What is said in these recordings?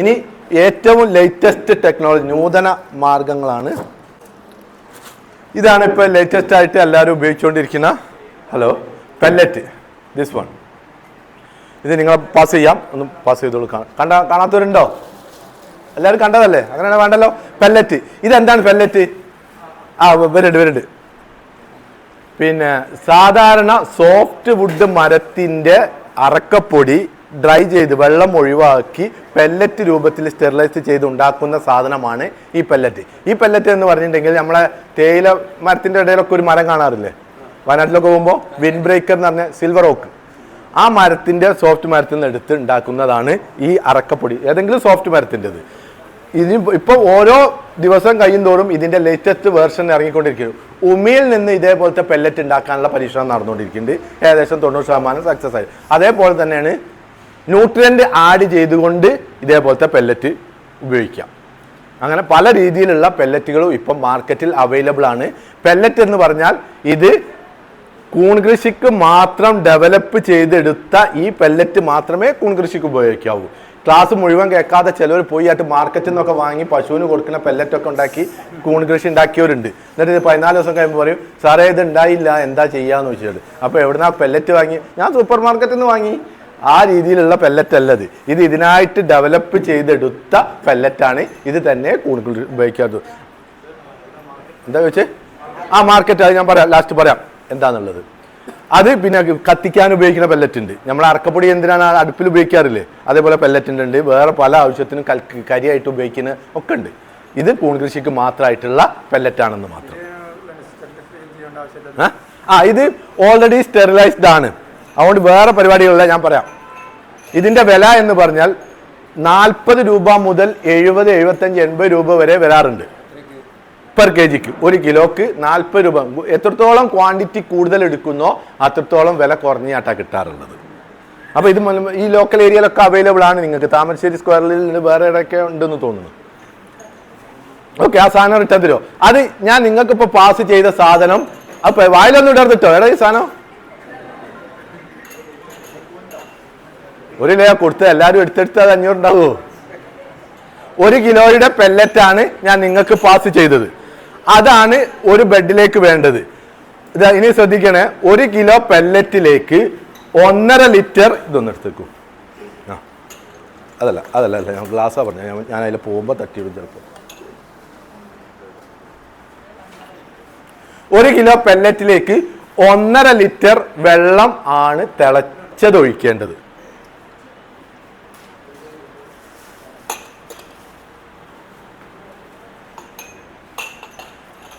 ഇനി ഏറ്റവും latest technology നൂതന മാർഗങ്ങളാണ്. ഇതാണ് ഇപ്പോൾ ലേറ്റസ്റ്റ് ആയിട്ട് എല്ലാവരും ഉപയോഗിച്ചുകൊണ്ടിരിക്കുന്ന ഹലോ പെല്ലറ്റ് ദിസ് വൺ ഇത് നിങ്ങൾ പാസ് ചെയ്യാം. ഒന്ന് പാസ് ചെയ്തോളൂ. കണ്ട കാണാത്തവരുണ്ടോ? എല്ലാവരും കണ്ടതല്ലേ? അങ്ങനെയാണ് വേണ്ടല്ലോ? പെല്ലറ്റ് ഇതെന്താണ് പെല്ലറ്റ് ആ വരുണ്ട് വരുന്നുണ്ട് പിന്നെ സാധാരണ സോഫ്റ്റ് വുഡ് മരത്തിന്റെ അറക്കപ്പൊടി ഡ്രൈ ചെയ്ത് വെള്ളം ഒഴിവാക്കി പെല്ലറ്റ് രൂപത്തിൽ സ്റ്റെറിലൈസ് ചെയ്ത് ഉണ്ടാക്കുന്ന സാധനമാണ് ഈ പെല്ലറ്റ് ഈ പെല്ലറ്റ് എന്ന് പറഞ്ഞിട്ടുണ്ടെങ്കിൽ നമ്മളെ തേയില മരത്തിന്റെ ഇടയിലൊക്കെ ഒരു മരം കാണാറില്ലേ? വയനാട്ടിലൊക്കെ പോകുമ്പോൾ വിൻ ബ്രേക്കർ എന്ന് പറഞ്ഞ സിൽവർ ഓക്ക് ആ മരത്തിന്റെ സോഫ്റ്റ് മരത്തിൽ നിന്ന് എടുത്ത് ഉണ്ടാക്കുന്നതാണ് ഈ അറക്കപ്പൊടി. ഏതെങ്കിലും സോഫ്റ്റ് മരത്തിന്റെത്. ഇനി ഇപ്പോൾ ഓരോ ദിവസം കഴിയുന്തോറും ഇതിന്റെ ലേറ്റസ്റ്റ് വേർഷൻ ഇറങ്ങിക്കൊണ്ടിരിക്കുന്നു. ഉമിയിൽ നിന്ന് ഇതേപോലത്തെ പെല്ലറ്റ് ഉണ്ടാക്കാനുള്ള പരീക്ഷണം നടന്നുകൊണ്ടിരിക്കുന്നുണ്ട്. ഏകദേശം തൊണ്ണൂറ് ശതമാനം സക്സസ് ആയി. അതേപോലെ തന്നെയാണ് ന്യൂട്രിയന്റ് ആഡ് ചെയ്തുകൊണ്ട് ഇതേപോലത്തെ പെല്ലറ്റ് ഉപയോഗിക്കാം. അങ്ങനെ പല രീതിയിലുള്ള പെല്ലറ്റുകളും ഇപ്പം മാർക്കറ്റിൽ അവൈലബിൾ ആണ്. പെല്ലറ്റ് എന്ന് പറഞ്ഞാൽ ഇത് കൂൺ കൃഷിക്ക് മാത്രം ഡെവലപ്പ് ചെയ്തെടുത്ത ഈ പെല്ലറ്റ് മാത്രമേ കൂൺ കൃഷിക്ക് ഉപയോഗിക്കാവൂ. ക്ലാസ് മുഴുവൻ കേൾക്കാതെ ചിലവർ പോയി ആയിട്ട് മാർക്കറ്റിൽ നിന്നൊക്കെ വാങ്ങി പശുവിന് കൊടുക്കുന്ന പെല്ലറ്റൊക്കെ ഉണ്ടാക്കി കൂൺ കൃഷി ഉണ്ടാക്കിയവരുണ്ട്. എന്നിട്ട് ഇത് പതിനാല് ദിവസം കഴിയുമ്പോൾ പറയും സാറേ ഇത് ഉണ്ടായില്ല. എന്താ ചെയ്യാന്ന് വെച്ചിട്ട് അപ്പോൾ എവിടുന്നാ പെല്ലറ്റ് വാങ്ങി? ഞാൻ സൂപ്പർ മാർക്കറ്റിൽ നിന്ന് വാങ്ങി. ആ രീതിയിലുള്ള പെല്ലറ്റ് അല്ലത് ഇത് ഇത് ഇതിനായിട്ട് ഡെവലപ്പ് ചെയ്തെടുത്ത പെല്ലറ്റാണ് ഇത് തന്നെ കൂണുകൾ ഉപയോഗിക്കാത്തത്. എന്താ ചോദിച്ചേ? ആ മാർക്കറ്റ് അത് ഞാൻ പറയാം ലാസ്റ്റ് പറയാം. എന്താന്നുള്ളത്? അത് പിന്നെ കത്തിക്കാൻ ഉപയോഗിക്കുന്ന പെല്ലറ്റ് ഉണ്ട്. നമ്മൾ അറക്കപ്പൊടി എന്തിനാണ് അടുപ്പിൽ ഉപയോഗിക്കാറില്ലേ? അതേപോലെ പെല്ലറ്റിന്റെ ഉണ്ട്. വേറെ പല ആവശ്യത്തിനും കൽക്ക് കരിയായിട്ട് ഉപയോഗിക്കുന്ന ഒക്കെ ഉണ്ട്. ഇത് കൂൺ കൃഷിക്ക് മാത്രമായിട്ടുള്ള പെല്ലറ്റാണെന്ന് മാത്രം? ആ ഇത് ഓൾറെഡി സ്റ്റെറിലൈസ്ഡ് ആണ്. അതുകൊണ്ട് വേറെ പരിപാടികളില്ല ഞാൻ പറയാം. ഇതിന്റെ വില എന്ന് പറഞ്ഞാൽ നാൽപ്പത് രൂപ മുതൽ എഴുപത് എഴുപത്തഞ്ച് എൺപത് രൂപ വരെ വരാറുണ്ട്. പെർ കെ ജിക്ക് ഒരു കിലോക്ക് നാൽപ്പത് രൂപ. എത്രത്തോളം ക്വാണ്ടിറ്റി കൂടുതൽ എടുക്കുന്നോ അത്രത്തോളം വില കുറഞ്ഞാട്ടാ കിട്ടാറുള്ളത്. അപ്പോൾ ഇത് ഈ ലോക്കൽ ഏരിയയിലൊക്കെ അവൈലബിൾ ആണ് നിങ്ങൾക്ക്. താമരശ്ശേരി സ്ക്വയറിൽ വേറെ ഇടയ്ക്ക് ഉണ്ടെന്ന് തോന്നുന്നു. ഓക്കെ ആ സാധനം റിട്ടേൺ തരുമോ അത് ഞാൻ നിങ്ങൾക്ക് ഇപ്പോൾ പാസ് ചെയ്ത സാധനം. അപ്പോൾ വായിലൊന്നും ഇടർന്നിട്ടോ എടാ ഈ സാധനം. ഒരു കിലോ കൊടുത്ത് എല്ലാവരും എടുത്തെടുത്ത് അത് അഞ്ഞൂറ് ഉണ്ടാവുമോ ഒരു കിലോയുടെ പെല്ലറ്റാണ് ഞാൻ നിങ്ങൾക്ക് പാസ് ചെയ്തത്. അതാണ് ഒരു ബെഡിലേക്ക് വേണ്ടത്. ഇത് ഇനി ശ്രദ്ധിക്കണേ ഒരു കിലോ പെല്ലറ്റിലേക്ക് ഒന്നര ലിറ്റർ ഇതൊന്ന് എടുത്തേക്കൂ. ആ അതല്ല അതല്ല അല്ല ഞാൻ ഗ്ലാസ്സാണ് പറഞ്ഞത്. ഞാൻ ഞാൻ അതിൽ പോകുമ്പോൾ തട്ടിയിടും ചിലപ്പോൾ ഒരു കിലോ പെല്ലറ്റിലേക്ക് ഒന്നര ലിറ്റർ വെള്ളം ആണ് തിളച്ചത്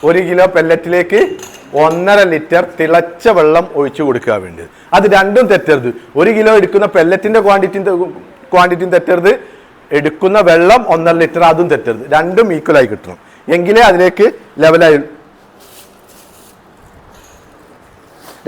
ഒരു കിലോ പെല്ലറ്റിലേക്ക് ഒന്നര ലിറ്റർ തിളച്ച വെള്ളം ഒഴിച്ചു കൊടുക്കുക വേണ്ടത്. അത് രണ്ടും തെറ്റരുത്. ഒരു കിലോ എടുക്കുന്ന പെല്ലറ്റിന്റെ ക്വാണ്ടിറ്റി ക്വാണ്ടിറ്റിയും തെറ്റരുത്. എടുക്കുന്ന വെള്ളം ഒന്നര ലിറ്റർ അതും തെറ്റരുത്. രണ്ടും ഈക്വലായി കിട്ടണം. എങ്കിലേ അതിലേക്ക് ലെവലായി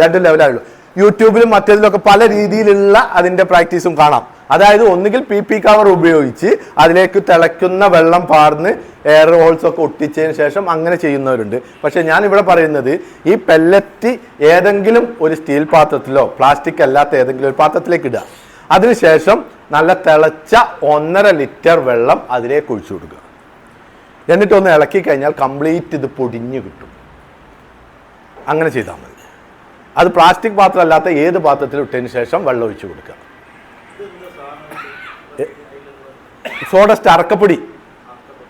രണ്ടും ലെവലായുള്ളൂ യൂട്യൂബിലും മറ്റേതിലൊക്കെ പല രീതിയിലുള്ള അതിന്റെ പ്രാക്ടീസും കാണാം. അതായത് ഒന്നുകിൽ പി പി കവർ ഉപയോഗിച്ച് അതിലേക്ക് തിളയ്ക്കുന്ന വെള്ളം പാർന്ന് എയർ ഹോൾസ് ഒക്കെ ഒട്ടിച്ചതിന് ശേഷം അങ്ങനെ ചെയ്യുന്നവരുണ്ട്. പക്ഷേ ഞാൻ ഇവിടെ പറയുന്നത് ഈ പെല്ലറ്റ് ഏതെങ്കിലും ഒരു സ്റ്റീൽ പാത്രത്തിലോ പ്ലാസ്റ്റിക് അല്ലാത്ത ഏതെങ്കിലും ഒരു പാത്രത്തിലേക്ക് ഇടുക. അതിനുശേഷം നല്ല തിളച്ച ഒന്നര ലിറ്റർ വെള്ളം അതിലേക്ക് ഒഴിച്ചു കൊടുക്കുക. എന്നിട്ടൊന്ന് ഇളക്കി കഴിഞ്ഞാൽ കംപ്ലീറ്റ് ഇത് പൊടിഞ്ഞു കിട്ടും. അങ്ങനെ ചെയ്താൽ മതി. അത് പ്ലാസ്റ്റിക് പാത്രം അല്ലാത്ത ഏത് പാത്രത്തിൽ ഇട്ടതിന് ശേഷം വെള്ളം ഒഴിച്ചു കൊടുക്കുക. സോഡസ്റ്റ് അറക്കപ്പൊടി.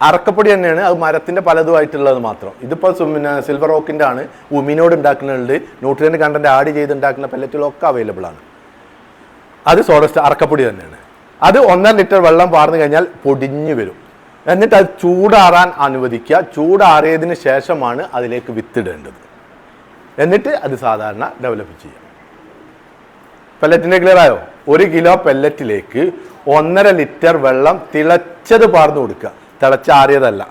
അറക്കപ്പൊടി തന്നെയാണ് അത് മരത്തിന്റെ പലതുമായിട്ടുള്ളത് മാത്രം. ഇതിപ്പോൾ പിന്നെ സിൽവർ ഓക്കിന്റെ ആണ് ഉമിനോട് ഉണ്ടാക്കുന്നുണ്ട് ന്യൂട്രിയന്റ് കണ്ടന്റ് ആഡ് ചെയ്ത് ഉണ്ടാക്കുന്ന പെല്ലറ്റുകളൊക്കെ അവൈലബിൾ ആണ്. അത് സോഡസ്റ്റ് അറക്കപ്പൊടി തന്നെയാണ്. അത് ഒന്നര ലിറ്റർ വെള്ളം പാർന്നു കഴിഞ്ഞാൽ പൊടിഞ്ഞു വരും. എന്നിട്ട് അത് ചൂടാറാൻ അനുവദിക്കുക. ചൂടാറിയതിന് ശേഷമാണ് അതിലേക്ക് വിത്തിടേണ്ടത്. എന്നിട്ട് അത് സാധാരണ ഡെവലപ്പ് ചെയ്യാം പെല്ലറ്റിന്റെ ക്ലിയർ ആയോ? ഒരു കിലോ പെല്ലറ്റിലേക്ക് ഒന്നര ലിറ്റർ വെള്ളം തിളച്ചത് പാർന്നു കൊടുക്കുക. തിളച്ചാറിയതല്ല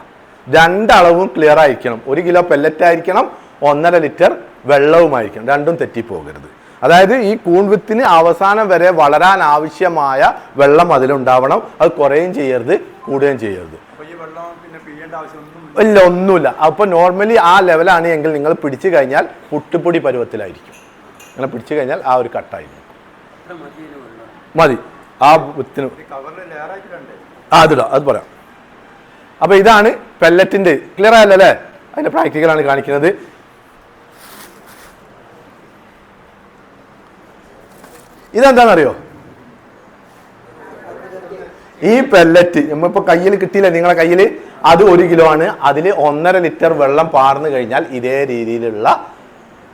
രണ്ടളവും ക്ലിയർ ആയിരിക്കണം. ഒരു കിലോ പെല്ലറ്റ് ആയിരിക്കണം ഒന്നര ലിറ്റർ വെള്ളവുമായിരിക്കണം. രണ്ടും തെറ്റിപ്പോകരുത്. അതായത് ഈ കൂൺവിത്തിന് അവസാനം വരെ വളരാൻ ആവശ്യമായ വെള്ളം അതിലുണ്ടാവണം. അത് കുറയുകയും ചെയ്യരുത് കൂടുകയും ചെയ്യരുത്. ഇല്ല ഒന്നുമില്ല. അപ്പോൾ നോർമലി ആ ലെവലാണ് എങ്കിൽ നിങ്ങൾ പിടിച്ചു കഴിഞ്ഞാൽ പുട്ടുപൊടി പരുവത്തിലായിരിക്കും. നിങ്ങൾ പിടിച്ചു കഴിഞ്ഞാൽ ആ ഒരു കട്ടായിരിക്കും മതി. ആ വിത്തിന് ആ അതിടാം അത് പറയാം. അപ്പോൾ ഇതാണ് പെല്ലറ്റിന്റെ ക്ലിയർ ആയല്ലേ അതിന്റെ അതിന്റെ പ്രാക്ടിക്കലാണ് കാണിക്കുന്നത്. ഇതെന്താണെന്നറിയോ? ഈ പെല്ലറ്റ് നമ്മളിപ്പോൾ കയ്യിൽ കിട്ടിയില്ല? നിങ്ങളെ കയ്യിൽ? അത് ഒരു കിലോ ആണ്. അതിൽ ഒന്നര ലിറ്റർ വെള്ളം പാർന്നു കഴിഞ്ഞാൽ ഇതേ രീതിയിലുള്ള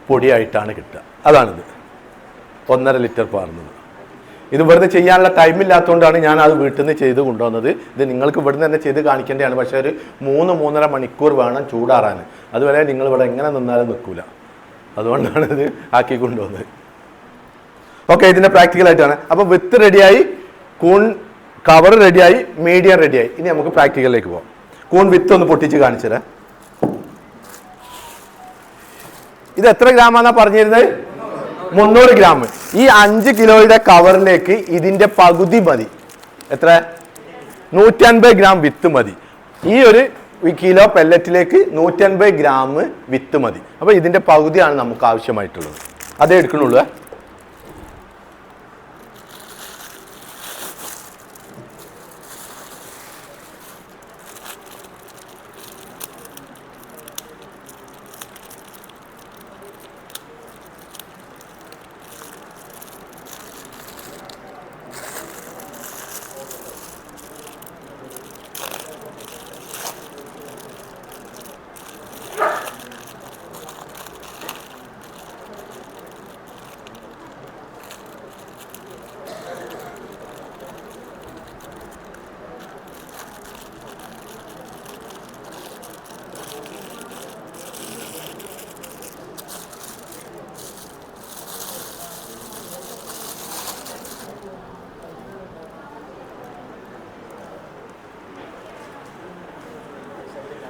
പൊടിയായിട്ടാണ് കിട്ടുക. അതാണിത്. ഒന്നര ലിറ്റർ പാർന്നത്. ഇത് വെറുതെ ചെയ്യാനുള്ള ടൈമില്ലാത്തതുകൊണ്ടാണ് ഞാൻ അത് വീട്ടിൽ നിന്ന് ചെയ്ത് കൊണ്ടുവന്നത്. ഇത് നിങ്ങൾക്ക് ഇവിടുന്ന് തന്നെ ചെയ്ത് കാണിക്കേണ്ടതാണ്. പക്ഷേ ഒരു മൂന്ന് മൂന്നര മണിക്കൂർ വേണം ചൂടാറാൻ. അതുവരെ നിങ്ങൾ ഇവിടെ എങ്ങനെ നിന്നാലും നിൽക്കില്ല അതുകൊണ്ടാണ് ഇത് ആക്കി കൊണ്ടുവന്നത്. ഓക്കെ ഇതിന്റെ പ്രാക്ടിക്കൽ ആയിട്ടാണ്. അപ്പോൾ വിത്ത് റെഡിയായി കൂൺ കവർ റെഡിയായി മീഡിയം റെഡിയായി ഇനി നമുക്ക് പ്രാക്ടിക്കലിലേക്ക് പോകാം കൂൺ വിത്ത് ഒന്ന് പൊട്ടിച്ച് കാണിച്ചുതരാം. ഇത് എത്ര ഗ്രാമാണെന്നാണ് പറഞ്ഞിരുന്നത്? മുന്നൂറ് ഗ്രാം. ഈ അഞ്ച് കിലോയുടെ കവറിലേക്ക് ഇതിന്റെ പകുതി മതി. എത്ര? നൂറ്റി അൻപത് ഗ്രാം വിത്ത് മതി. ഈ ഒരു കിലോ പെല്ലറ്റിലേക്ക് നൂറ്റി അൻപത് ഗ്രാം വിത്ത് മതി. അപ്പോൾ ഇതിന്റെ പകുതിയാണ് നമുക്ക് ആവശ്യമായിട്ടുള്ളത്. അതേ എടുക്കണുള്ളൂ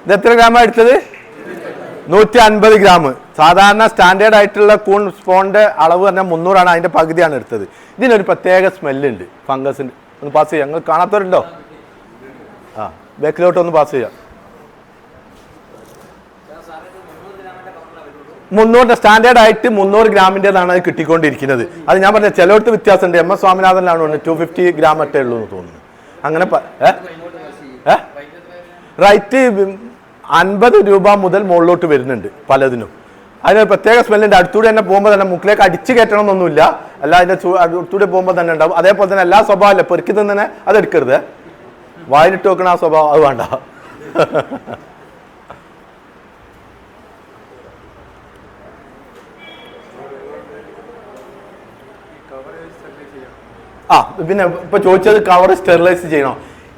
ഇത് എത്ര ഗ്രാമാണ് എടുത്തത്? നൂറ്റി അൻപത് ഗ്രാം സാധാരണ സ്റ്റാൻഡേർഡ് ആയിട്ടുള്ള കൂൺ സ്പോണിന്റെ അളവ് തന്നെ മുന്നൂറാണ് അതിന്റെ പകുതിയാണ് എടുത്തത്. ഇതിനൊരു പ്രത്യേക സ്മെല്ലുണ്ട് ഫംഗസിന്റെ ഒന്ന് പാസ് ചെയ്യാം. നിങ്ങൾ കാണാത്തവരുണ്ടോ? ആ ബാക്കിലോട്ട് ഒന്ന് പാസ് ചെയ്യാം. മുന്നൂറിന്റെ സ്റ്റാൻഡേർഡ് ആയിട്ട് മുന്നൂറ് ഗ്രാമിന്റെതാണ് അത് കിട്ടിക്കൊണ്ടിരിക്കുന്നത്. അത് ഞാൻ പറഞ്ഞ ചിലയിടത്ത് വ്യത്യാസമുണ്ട്. എം എസ് സ്വാമിനാഥനിലാണ് പറഞ്ഞത് ടു ഫിഫ്റ്റി ഗ്രാം അറ്റേ ഉള്ളൂ എന്ന് തോന്നുന്നു. അങ്ങനെ? റൈറ്റ് അൻപത് രൂപ മുതൽ മുകളിലോട്ട് വരുന്നുണ്ട് പലതിനും. അതിന് പ്രത്യേക സ്മെല്ലുണ്ട് അടുത്തൂടെ തന്നെ പോകുമ്പോൾ തന്നെ മുക്കിലേക്ക് അടിച്ചു കയറ്റണം എന്നൊന്നുമില്ല അല്ല അതിന്റെ അടുത്തൂടെ പോകുമ്പോൾ തന്നെ ഉണ്ടാവും. അതേപോലെ തന്നെ എല്ലാ സ്വഭാവമല്ല പെറുക്കി തന്നെ അത് എടുക്കരുത്. വായിലിട്ട് വെക്കണ ആ സ്വഭാവം അത് വേണ്ട. ആ പിന്നെ ഇപ്പൊ ചോദിച്ചത് കവർ സ്റ്റെറിലൈസ് ചെയ്യണോ?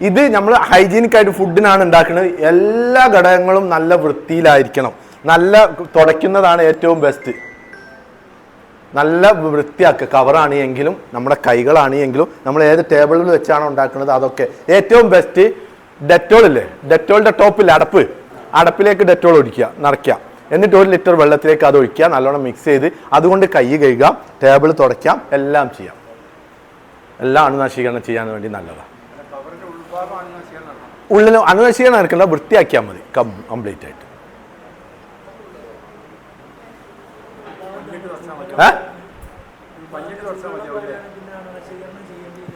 ഇത് നമ്മൾ ഹൈജീനിക് ആയിട്ട് ഫുഡിനാണ് ഉണ്ടാക്കുന്നത് എല്ലാ ഘടകങ്ങളും നല്ല വൃത്തിയിലായിരിക്കണം. നല്ല തുടയ്ക്കുന്നതാണ് ഏറ്റവും ബെസ്റ്റ് നല്ല വൃത്തിയാക്കുക. കവറാണ് എങ്കിലും നമ്മുടെ കൈകളാണ് എങ്കിലും നമ്മൾ ഏത് ടേബിളിൽ വെച്ചാണ് ഉണ്ടാക്കുന്നത് അതൊക്കെ. ഏറ്റവും ബെസ്റ്റ് ഡെറ്റോൾ ഇല്ലേ? ഡെറ്റോളിന്റെ ടോപ്പിൽ അടപ്പ്. അടപ്പിലേക്ക് ഡെറ്റോൾ ഒഴിക്കുക നിറയ്ക്കുക. എന്നിട്ട് ഒരു ലിറ്റർ വെള്ളത്തിലേക്ക് അത് ഒഴിക്കുക നല്ലോണം മിക്സ് ചെയ്ത് അതുകൊണ്ട് കൈ കഴുകാം ടേബിൾ തുടയ്ക്കാം എല്ലാം ചെയ്യാം. എല്ലാം അണുനാശീകരണം ചെയ്യാൻ വേണ്ടി നല്ലതാണ് ഉള്ളിൽ അണുനശീകരണം നടക്കണ്ട വൃത്തിയാക്കിയാൽ മതി കംപ്ലീറ്റ് ആയിട്ട്.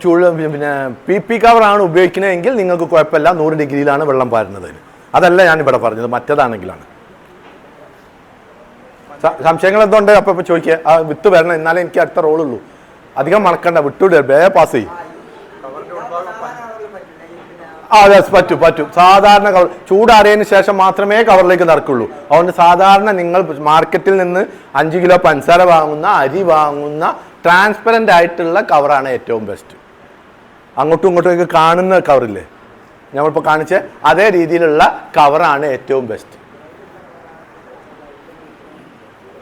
ചൂട് പിന്നെ പി പി കവറാണ് ഉപയോഗിക്കുന്നതെങ്കിൽ നിങ്ങൾക്ക് കുഴപ്പമില്ല നൂറ് ഡിഗ്രിയിലാണ് വെള്ളം പാരുന്നത്. അതല്ല ഞാൻ ഇവിടെ പറഞ്ഞത് മറ്റേതാണെങ്കിലാണ്. സംശയങ്ങൾ എന്തുകൊണ്ട് അപ്പൊ ചോദിക്കുക. ആ വിത്ത് വരണം എന്നാലേ എനിക്ക് അടുത്ത റോളുള്ളൂ അധികം മണക്കണ്ട വിട്ടുവിടുക ബേ പാസ് ചെയ്യും. ആ പറ്റും പറ്റും. സാധാരണ കവർ ചൂടാറിയതിന് ശേഷം മാത്രമേ കവറിലേക്ക് നടക്കുള്ളൂ. അതുകൊണ്ട് സാധാരണ നിങ്ങൾ മാർക്കറ്റിൽ നിന്ന് അഞ്ച് കിലോ പഞ്ചസാര വാങ്ങുന്ന അരി വാങ്ങുന്ന ട്രാൻസ്പെറന്റ് ആയിട്ടുള്ള കവറാണ് ഏറ്റവും ബെസ്റ്റ് അങ്ങോട്ടും ഇങ്ങോട്ടും കാണുന്ന കവറില്ലേ നമ്മളിപ്പോൾ കാണിച്ച അതേ രീതിയിലുള്ള കവറാണ് ഏറ്റവും ബെസ്റ്റ്